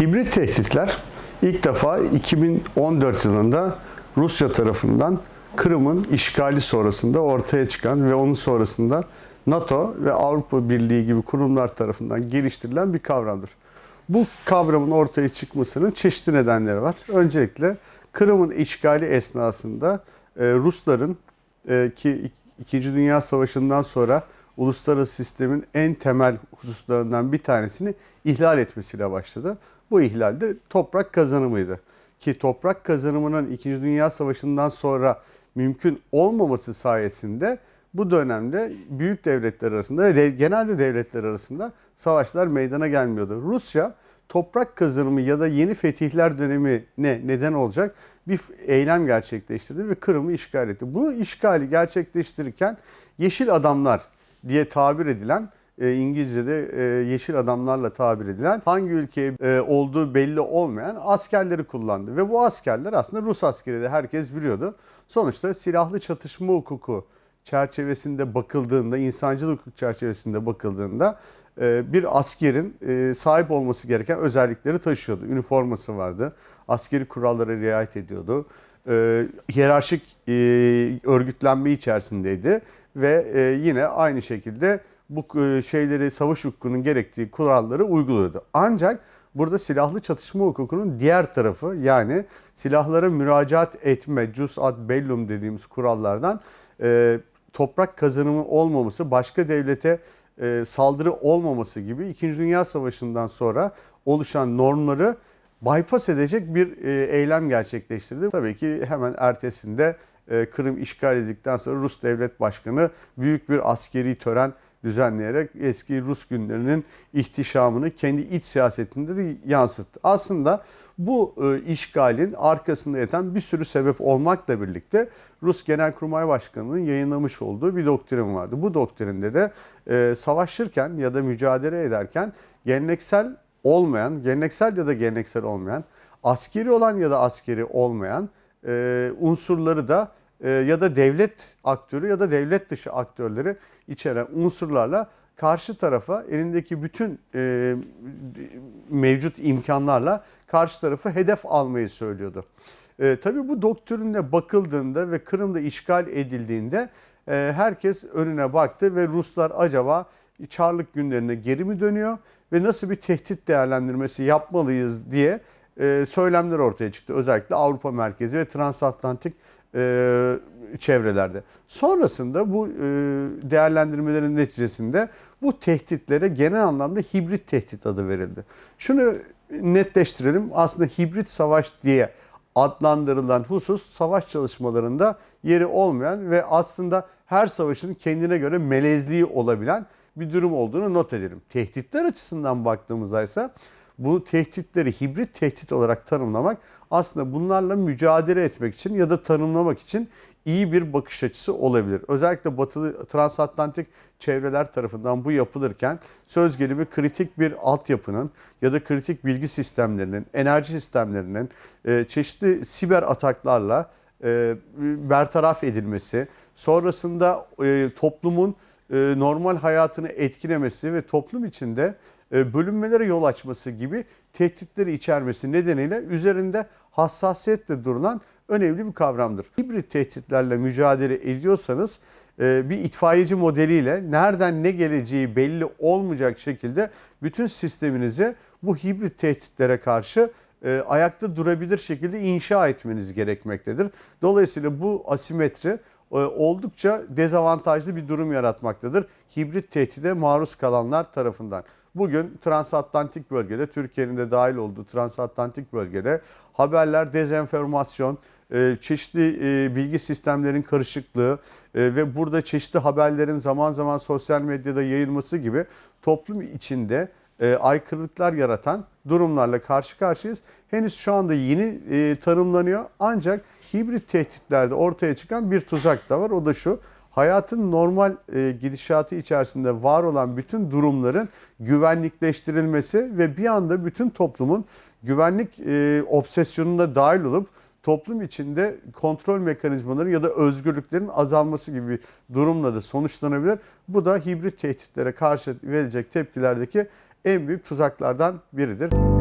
Hibrit tehditler ilk defa 2014 yılında Rusya tarafından Kırım'ın işgali sonrasında ortaya çıkan ve onun sonrasında NATO ve Avrupa Birliği gibi kurumlar tarafından geliştirilen bir kavramdır. Bu kavramın ortaya çıkmasının çeşitli nedenleri var. Öncelikle Kırım'ın işgali esnasında e, Rusların e, ki İkinci Dünya Savaşı'ndan sonra uluslararası sistemin en temel hususlarından bir tanesini ihlal etmesiyle başladı. Bu ihlal de toprak kazanımıydı. Ki toprak kazanımının İkinci Dünya Savaşı'ndan sonra mümkün olmaması sayesinde bu dönemde büyük devletler arasında ve de, genelde devletler arasında savaşlar meydana gelmiyordu. Rusya toprak kazanımı ya da yeni fetihler dönemi ne neden olacak bir eylem gerçekleştirdi ve Kırım'ı işgal etti. Bu işgali gerçekleştirirken yeşil adamlar diye tabir edilen e, İngilizce'de e, yeşil adamlarla tabir edilen hangi ülkeye e, olduğu belli olmayan askerleri kullandı. Ve bu askerler aslında Rus askeri de herkes biliyordu. Sonuçta silahlı çatışma hukuku çerçevesinde bakıldığında, insancılık hukuk çerçevesinde bakıldığında e, bir askerin sahip olması gereken özellikleri taşıyordu. Üniforması vardı, askeri kurallara riayet ediyordu, hiyerarşik örgütlenme içerisindeydi ve yine aynı şekilde bu e, şeyleri savaş hukukunun gerektiği kuralları uyguluyordu. Ancak burada silahlı çatışma hukukunun diğer tarafı yani silahlara müracaat etme, jus ad bellum dediğimiz kurallardan e, toprak kazanımı olmaması, başka devlete e, saldırı olmaması gibi 2. Dünya Savaşı'ndan sonra oluşan normları bypass edecek bir e, eylem gerçekleştirdi. Tabii ki hemen ertesinde e, Kırım işgal edildikten sonra Rus Devlet Başkanı büyük bir askeri tören düzenleyerek eski Rus günlerinin ihtişamını kendi iç siyasetinde de yansıttı. Aslında bu e, işgalin arkasında yatan bir sürü sebep olmakla birlikte Rus Genelkurmay Başkanı'nın yayınlamış olduğu bir doktrin vardı. Bu doktrinde de e, savaşırken ya da mücadele ederken geleneksel olmayan, geleneksel ya da geleneksel olmayan, askeri olan ya da askeri olmayan e, unsurları da ya da devlet aktörü ya da devlet dışı aktörleri içeren unsurlarla karşı tarafa elindeki bütün e, mevcut imkanlarla karşı tarafı hedef almayı söylüyordu. E, tabii bu doktrinle bakıldığında ve Kırım'da işgal edildiğinde e, herkes önüne baktı ve Ruslar acaba Çarlık günlerine geri mi dönüyor ve nasıl bir tehdit değerlendirmesi yapmalıyız diye e, söylemler ortaya çıktı. Özellikle Avrupa merkezi ve transatlantik e, çevrelerde. Sonrasında bu e, değerlendirmelerin neticesinde bu tehditlere genel anlamda hibrit tehdit adı verildi. Şunu netleştirelim. Aslında hibrit savaş diye adlandırılan husus savaş çalışmalarında yeri olmayan ve aslında her savaşın kendine göre melezliği olabilen bir durum olduğunu not edelim. Tehditler açısından baktığımızda ise bu tehditleri hibrit tehdit olarak tanımlamak aslında bunlarla mücadele etmek için ya da tanımlamak için iyi bir bakış açısı olabilir. Özellikle batılı transatlantik çevreler tarafından bu yapılırken söz gelimi kritik bir altyapının ya da kritik bilgi sistemlerinin, enerji sistemlerinin e, çeşitli siber ataklarla e, bertaraf edilmesi, sonrasında e, toplumun normal hayatını etkilemesi ve toplum içinde bölünmelere yol açması gibi tehditleri içermesi nedeniyle üzerinde hassasiyetle durulan önemli bir kavramdır. Hibrit tehditlerle mücadele ediyorsanız bir itfaiyeci modeliyle nereden ne geleceği belli olmayacak şekilde bütün sisteminizi bu hibrit tehditlere karşı ayakta durabilir şekilde inşa etmeniz gerekmektedir. Dolayısıyla bu asimetri oldukça dezavantajlı bir durum yaratmaktadır. Hibrit tehdide maruz kalanlar tarafından. Bugün transatlantik bölgede, Türkiye'nin de dahil olduğu transatlantik bölgede haberler, dezenformasyon, e, çeşitli e, bilgi sistemlerin karışıklığı e, ve burada çeşitli haberlerin zaman zaman sosyal medyada yayılması gibi toplum içinde aykırılıklar yaratan durumlarla karşı karşıyayız. Henüz şu anda yeni tanımlanıyor ancak hibrit tehditlerde ortaya çıkan bir tuzak da var. O da şu, hayatın normal e, gidişatı içerisinde var olan bütün durumların güvenlikleştirilmesi ve bir anda bütün toplumun güvenlik e, obsesyonuna dahil olup toplum içinde kontrol mekanizmaları ya da özgürlüklerin azalması gibi bir durumla da sonuçlanabilir. Bu da hibrit tehditlere karşı verilecek tepkilerdeki en büyük tuzaklardan biridir.